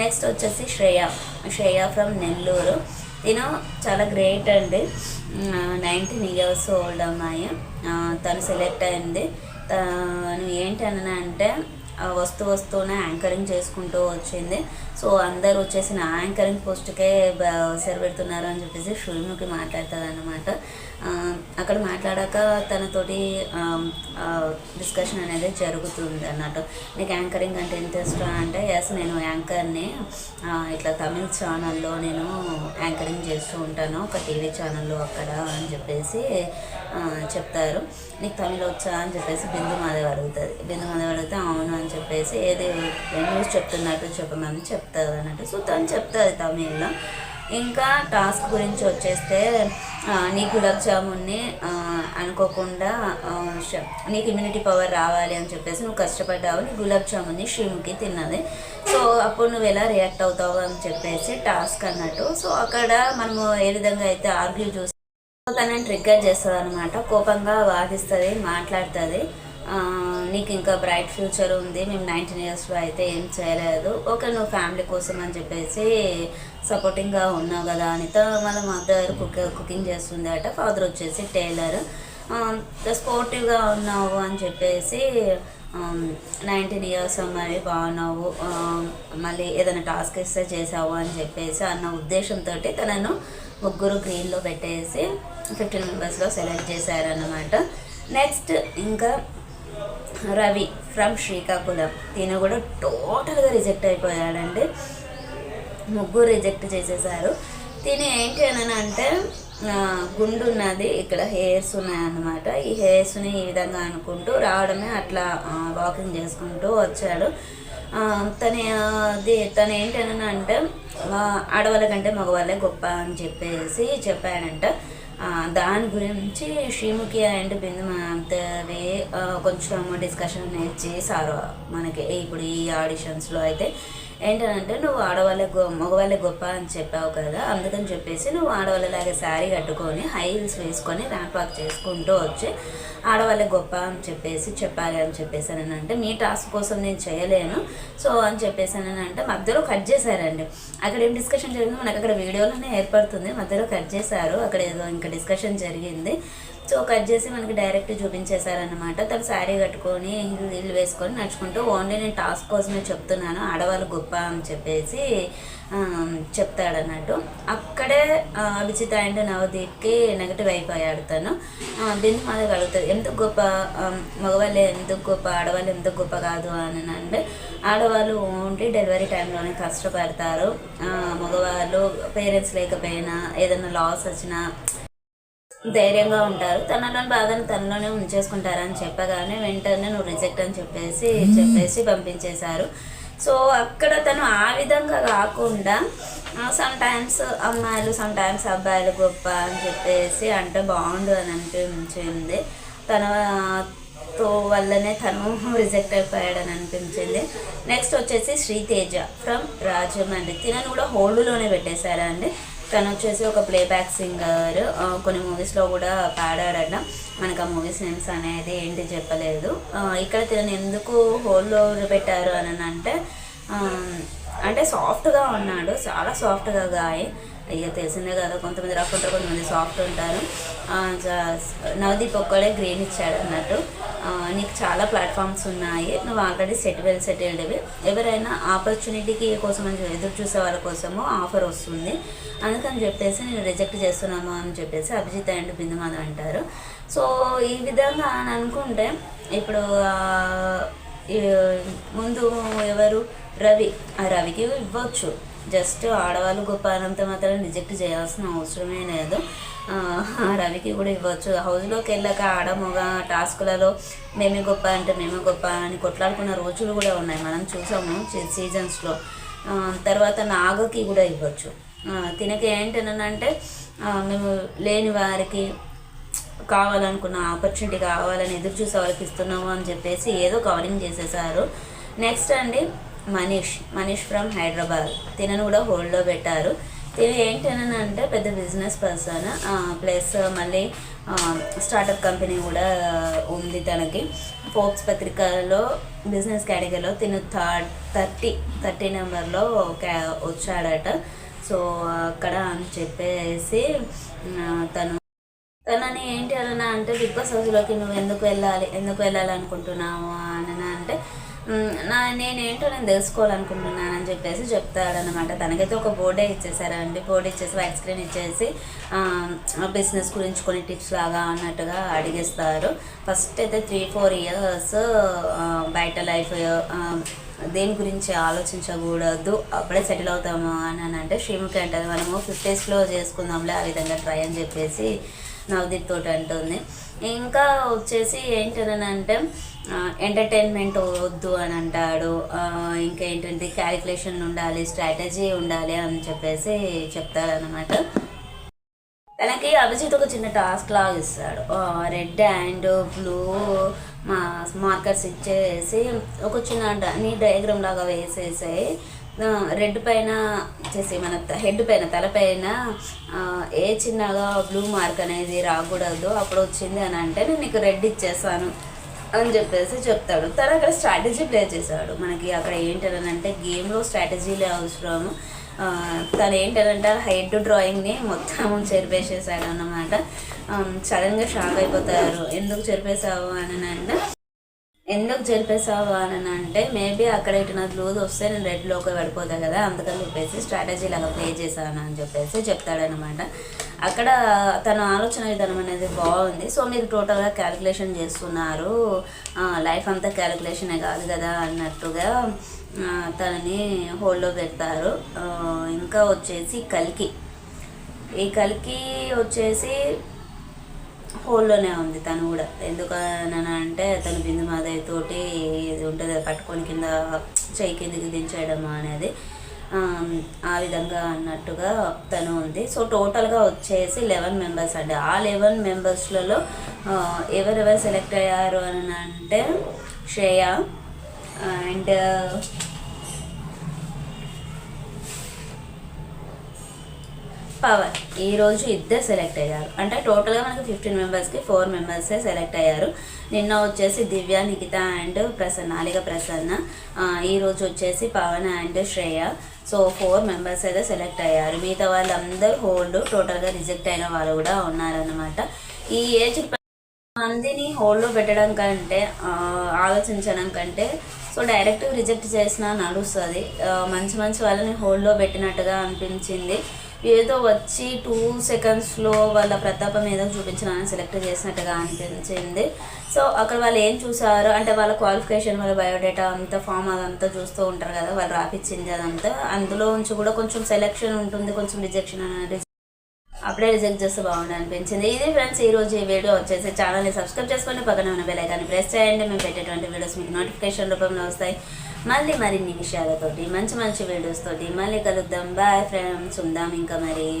Next వచ్చేసి Shreya. Shreya from Nellore తిను చాలా గ్రేట్ అండి. నైన్టీన్ ఇయర్స్ ఓల్డ్ అమ్మాయి. తను సెలెక్ట్ అయింది. తను ఏంటి అంటే వస్తూ వస్తూనే యాంకరింగ్ చేసుకుంటూ వచ్చింది. సో అందరు వచ్చేసి నా యాంకరింగ్ పోస్ట్కే సరి పెడుతున్నారు అని చెప్పేసి షుల్ముఖి మాట్లాడుతుంది అనమాట అక్కడ మాట్లాడాక తనతోటి డిస్కషన్ అనేది జరుగుతుంది అన్నట్టు నీకు యాంకరింగ్ అంటే ఇంట్రెస్ట్ అంటే ఎస్ నేను యాంకర్ని ఇట్లా తమిళ్ ఛానల్లో నేను యాంకరింగ్ చేస్తూ ఉంటాను. ఒక టీవీ ఛానల్లో అక్కడ అని చెప్పేసి చెప్తారు. నీకు తమిళ వచ్చా అని చెప్పేసి బిందు మాధవ్ అడుగుతుంది. బిందు మాధవ్ అడిగితే అవును అని చెప్పేసి ఏది న్యూస్ చెప్తున్నట్టు చెప్పమని చెప్తుంది అన్నట్టు. సో తను చెప్తుంది తమిళ్ళో. ఇంకా టాస్క్ గురించి వచ్చేస్తే నీ గులాబ్ జామున్ని అనుకోకుండా నీకు ఇమ్యూనిటీ పవర్ రావాలి అని చెప్పేసి నువ్వు కష్టపడ్డావు. నీ గులాబ్ జామున్ని శ్రీముఖి తిన్నది. సో అప్పుడు నువ్వు ఎలా రియాక్ట్ అవుతావు అని చెప్పేసి టాస్క్ అన్నట్టు. సో అక్కడ మనము ఏ విధంగా అయితే ఆర్గ్యూ చూసి తనని ట్రిగ్గర్ చేస్తుంది అనమాట కోపంగా వాదిస్తుంది మాట్లాడుతుంది. నీకు ఇంకా బ్రైట్ ఫ్యూచర్ ఉంది మేము నైన్టీన్ ఇయర్స్లో అయితే ఏం చేయలేదు. ఓకే నువ్వు ఫ్యామిలీ కోసం అని చెప్పేసి సపోర్టింగ్గా ఉన్నావు కదా అనితో వాళ్ళ మదర్ కుక్ కుకింగ్ చేస్తుంది అట ఫాదర్ వచ్చేసి టైలర్ స్పోర్టివ్గా ఉన్నావు అని చెప్పేసి నైన్టీన్ ఇయర్స్ మరి బాగున్నావు. మళ్ళీ ఏదైనా టాస్క్ ఇస్తే చేసావు అని చెప్పేసి అన్న ఉద్దేశంతో తనను ముగ్గురు గ్రీన్లో పెట్టేసి ఫిఫ్టీన్ మెంబర్స్లో సెలెక్ట్ చేశారన్నమాట. నెక్స్ట్ ఇంకా రవి ఫ్రమ్ శ్రీకాకుళం. తిన కూడా టోటల్గా రిజెక్ట్ అయిపోయాడండి. ముగ్గురు రిజెక్ట్ చేసేసారు. తిని ఏంటి అని అంటే గుండు ఉన్నది ఇక్కడ హెయిర్స్ ఉన్నాయన్నమాట. ఈ హెయిర్స్ని ఈ విధంగా అనుకుంటూ రావడమే అట్లా వాకింగ్ చేసుకుంటూ వచ్చాడు. తన అది తను ఏంటని అంటే ఆడవాళ్ళ కంటే మగవాళ్ళే గొప్ప అని చెప్పేసి చెప్పాడంట. దాని గురించి శ్రీముఖి అండ్ బిందు మాతవి కొంచెం డిస్కషన్ చేశారు మనకి. ఇప్పుడు ఈ ఆడిషన్స్లో అయితే ఏంటంటే నువ్వు ఆడవాళ్ళే గొ మగవాళ్ళే గొప్ప అని చెప్పావు కదా అందుకని చెప్పేసి నువ్వు ఆడవాళ్ళలాగే శారీ కట్టుకొని హై హీల్స్ వేసుకొని ర్యాంప్ వాక్ చేసుకుంటూ వచ్చి ఆడవాళ్ళే గొప్ప అని చెప్పేసి చెప్పాలి అని చెప్పేసి అంటే మీ టాస్క్ కోసం నేను చేయలేను. సో అని చెప్పేసి అంటే మధ్యలో కట్ చేశారండి. అక్కడ ఏం డిస్కషన్ జరిగిందో మనకు అక్కడ వీడియోలోనే ఏర్పడుతుంది. మధ్యలో కట్ చేశారు. అక్కడ ఏదో ఇంకా డిస్కషన్ జరిగింది. సో కట్ చేసి మనకి డైరెక్ట్ చూపించేశారనమాట తను శారీ కట్టుకొని హిల్ హిల్ వేసుకొని నడుచుకుంటూ ఓన్లీ నేను టాస్క్ కోసమే చెప్తున్నాను. ఆడవాళ్ళు గొప్ప అని చెప్పేసి చెప్తాడన్నట్టు. అక్కడే అభిజిత్ అండ్ నవదీప్కి నెగటివ్ అయిపోయాడు తను. బిందు మాధవ్ కలుగుతుంది ఎందుకు గొప్ప మగవాళ్ళు ఎందుకు గొప్ప ఆడవాళ్ళు ఎందుకు గొప్ప కాదు అని అంటే ఆడవాళ్ళు ఓన్లీ డెలివరీ టైంలోనే కష్టపడతారు. మగవాళ్ళు పేరెంట్స్ లేకపోయినా ఏదైనా లాస్ వచ్చినా ధైర్యంగా ఉంటారు. తనలోని బాధను తనలోనే ఉంచేసుకుంటారని చెప్పగానే వెంటనే నువ్వు రిజెక్ట్ అని చెప్పేసి చెప్పేసి పంపించేశారు. సో అక్కడ తను ఆ విధంగా కాకుండా సమ్ టైమ్స్ అమ్మాయిలు సమ్ టైమ్స్ అబ్బాయిలు గొప్ప అని చెప్పేసి అంటే బాగుండు అని అనిపించింది. తన తో వల్లనే తను రిజెక్ట్ అయిపోయాడని అనిపించింది. నెక్స్ట్ వచ్చేసి శ్రీతేజ ఫ్రమ్ రాజమండ్రి. తినను కూడా హోల్డ్లోనే పెట్టేశారండి. తను వచ్చేసి ఒక ప్లేబ్యాక్ సింగర్ కొన్ని మూవీస్లో కూడా పాడాడట మనకు ఆ మూవీస్ నేమ్స్ అనేది ఏంటి చెప్పలేదు. ఇక్కడ తినను ఎందుకు హోల్లో పెట్టారు అని అంటే అంటే సాఫ్ట్గా ఉన్నాడు. చాలా సాఫ్ట్గా గాయ. ఇక తెలిసిందే కదా కొంతమంది రఫ్ ఉంటారు కొంతమంది సాఫ్ట్ ఉంటారు. నవదీప్ ఒక్కడే గ్రీన్ ఇచ్చాడు అన్నట్టు. నీకు చాలా ప్లాట్ఫామ్స్ ఉన్నాయి. నువ్వు ఆల్రెడీ సెట్ వెల్ సెటిల్డ్వి ఎవరైనా ఆపర్చునిటీకి కోసం అని ఎదురు చూసే వాళ్ళ కోసము ఆఫర్ వస్తుంది. అందుకని చెప్పేసి నేను రిజెక్ట్ చేస్తున్నాము అని చెప్పేసి అభిజిత్ అండ్ బిందుమాధ అంటారు. సో ఈ విధంగా అని అనుకుంటే ఇప్పుడు ముందు ఎవరు? రవి. ఆ రవికి ఇవ్వచ్చు. జస్ట్ ఆడవాళ్ళు గొప్ప అనంత మాత్రం రిజెక్ట్ చేయాల్సిన అవసరమే లేదు. ఆ, రవికి కూడా ఇవ్వచ్చు. హౌస్లోకి వెళ్ళాక ఆడ మగ టాస్కులలో మేమే గొప్ప అంటే మేమే గొప్ప అని కొట్లాడుకున్న రోజులు కూడా ఉన్నాయి. మనం చూసాము సీజన్స్లో తర్వాత నాగకి కూడా ఇవ్వచ్చు. తినక ఏంటనంటే మేము లేని వారికి కావాలనుకున్న ఆపర్చునిటీ కావాలని ఎదురు చూసే వాళ్ళకి ఇస్తున్నాము అని చెప్పేసి ఏదో కవరింగ్ చేసేసారు. నెక్స్ట్ అండి మనీష్ మనీష్ ఫ్రమ్ హైదరాబాద్. తినను కూడా హోల్డ్లో పెట్టారు. ఇది ఏంటని అంటే పెద్ద బిజినెస్ పర్సన్ ప్లస్ మళ్ళీ స్టార్టప్ కంపెనీ కూడా ఉంది తనకి. ఫోర్బ్స్ పత్రికలో బిజినెస్ కేటగిరీలో తిను థర్డ్ థర్టీ థర్టీ నెంబర్లో క్యా వచ్చాడట. సో అక్కడ అని చెప్పేసి తను తనని ఏంటి అన్న అంటే బిగ్ బాస్ హౌస్లోకి నువ్వు ఎందుకు వెళ్ళాలి? ఎందుకు వెళ్ళాలనుకుంటున్నావు? అని అంటే నా నేనేంటో నేను తెలుసుకోవాలనుకుంటున్నాను అని చెప్పేసి చెప్తాడనమాట తనకైతే ఒక బోర్డే ఇచ్చేసారండి. బోర్డు ఇచ్చేసి వైట్ స్క్రీన్ ఇచ్చేసి బిజినెస్ గురించి కొన్ని టిప్స్ లాగా అన్నట్టుగా అడిగేస్తారు. ఫస్ట్ అయితే త్రీ ఫోర్ ఇయర్స్ బయట లైఫ్ దేని గురించి ఆలోచించకూడదు. అప్పుడే సెటిల్ అవుతాము అని అని అంటే శ్రీముఖి అంటారు మనము ఫిఫ్టీస్లో చేసుకుందాంలే ఆ విధంగా ట్రై అని చెప్పేసి నవదీప్ తోటి అంటుంది ఇంకా వచ్చేసి ఏంటని అంటే ఎంటర్టైన్మెంట్ వద్దు అని అంటాడు ఇంకేంటంటే క్యాలిక్యులేషన్ ఉండాలి స్ట్రాటజీ ఉండాలి అని చెప్పేసి చెప్తాడనమాట. తనకి అభిజిత్ ఒక చిన్న టాస్క్ లాగా ఇస్తాడు. రెడ్ అండ్ బ్లూ మా మార్కర్స్ ఇచ్చేసి ఒక చిన్న నీ డయాగ్రామ్ లాగా వేసేసి రెడ్ పైన వచ్చేసి మన హెడ్ పైన తలపైన ఏ చిన్నగా బ్లూ మార్క్ అనేది రాకూడదు. అప్పుడు వచ్చింది అని అంటే నేను నీకు రెడ్ ఇచ్చేస్తాను అని చెప్పేసి చెప్తాడు. తను అక్కడ స్ట్రాటజీ ప్లే చేశాడు. మనకి అక్కడ ఏంటని అంటే గేమ్లో స్ట్రాటజీలే అవసరము తను ఏంటంటే హెడ్ డ్రాయింగ్ని మొత్తం చెరిపేసేసాడు అన్నమాట. సడన్గా షాక్ అయిపోతారు. ఎందుకు చెరిపేసావు అని అంటే ఎందుకు చెప్పేసావు అని అంటే మేబీ అక్కడ ఇటు నాకు లూజ్ వస్తే నేను రెడ్లోకి పడిపోతా కదా అందుకని చెప్పేసి స్ట్రాటజీ లాగా ప్లే చేశాను అని చెప్పేసి చెప్తాడనమాట అక్కడ తన ఆలోచన విధానం అనేది బాగుంది. సో మీరు టోటల్గా క్యాలిక్యులేషన్ చేస్తున్నారు. లైఫ్ అంతా క్యాలిక్యులేషనే కాదు కదా అన్నట్టుగా తనని హోల్డ్లో పెడతారు. ఇంకా వచ్చేసి కల్కి. ఈ కల్కి వచ్చేసి హోల్లోనే ఉంది తను కూడా. ఎందుకని అంటే తను బిందు మాదయ్య తోటి ఇది ఉంటుంది పట్టుకొని కింద చేయి కిందకి దించేయడం అనేది ఆ విధంగా అన్నట్టుగా తను ఉంది. సో టోటల్గా వచ్చేసి లెవెన్ మెంబర్స్ అండి. ఆ లెవెన్ మెంబర్స్లలో ఎవరెవరు సెలెక్ట్ అయ్యారు అని అంటే శ్రేయ అండ్ పవర్ ఈ రోజు ఇద్దరు సెలెక్ట్ అయ్యారు. అంటే టోటల్గా మనకి ఫిఫ్టీన్ మెంబర్స్కి ఫోర్ మెంబర్సే సెలెక్ట్ అయ్యారు. నిన్న వచ్చేసి దివ్య నిఖిత అండ్ ప్రసన్న అలిగ ప్రసన్న. ఈరోజు ఈ రోజు వచ్చేసి Pawan and Shreya. So four members అయితే సెలెక్ట్ అయ్యారు. మిగతా వాళ్ళందరూ హోల్డ్ టోటల్గా రిజెక్ట్ అయిన వాళ్ళు కూడా ఉన్నారన్నమాట. ఈ ఏజ్ మందిని హోల్డ్లో పెట్టడం కంటే ఆలోచించడం కంటే సో డైరెక్ట్ రిజెక్ట్ చేసినా నడుస్తుంది. మంచి మంచి వాళ్ళని హోల్డ్లో పెట్టినట్టుగా అనిపించింది. ఏదో వచ్చి టూ సెకండ్స్లో వాళ్ళ ప్రతాపం ఏదో చూపించడానికి సెలెక్ట్ చేసినట్టుగా అనిపించింది. సో అక్కడ వాళ్ళు ఏం చూసారు? అంటే వాళ్ళ క్వాలిఫికేషన్ వాళ్ళ బయోడేటా అంతా ఫామ్ అదంతా చూస్తూ ఉంటారు కదా వాళ్ళు రాపిచ్చింది అదంతా. అందులో నుంచి కూడా కొంచెం సెలెక్షన్ ఉంటుంది కొంచెం రిజెక్షన్ అనేది అప్పుడే రిజెక్ట్ చేస్తే బాగుండు అనిపించింది. ఇది ఫ్రెండ్స్ ఈ రోజు ఈ వీడియో వచ్చేసి ఛానల్ని సబ్స్క్రైబ్ చేసుకొని పక్కన ఉన్న బెలైకాన్ని ప్రెస్ చేయండి. మేము పెట్టేటువంటి వీడియోస్ మీకు నోటిఫికేషన్ రూపంలో వస్తాయి. మళ్ళీ మరిన్ని విషయాలతోటి మంచి మంచి వీడియోస్ తోటి మళ్ళీ కలుద్దాం. బాయ్ ఫ్రెండ్స్ ఉందాం ఇంకా మరి.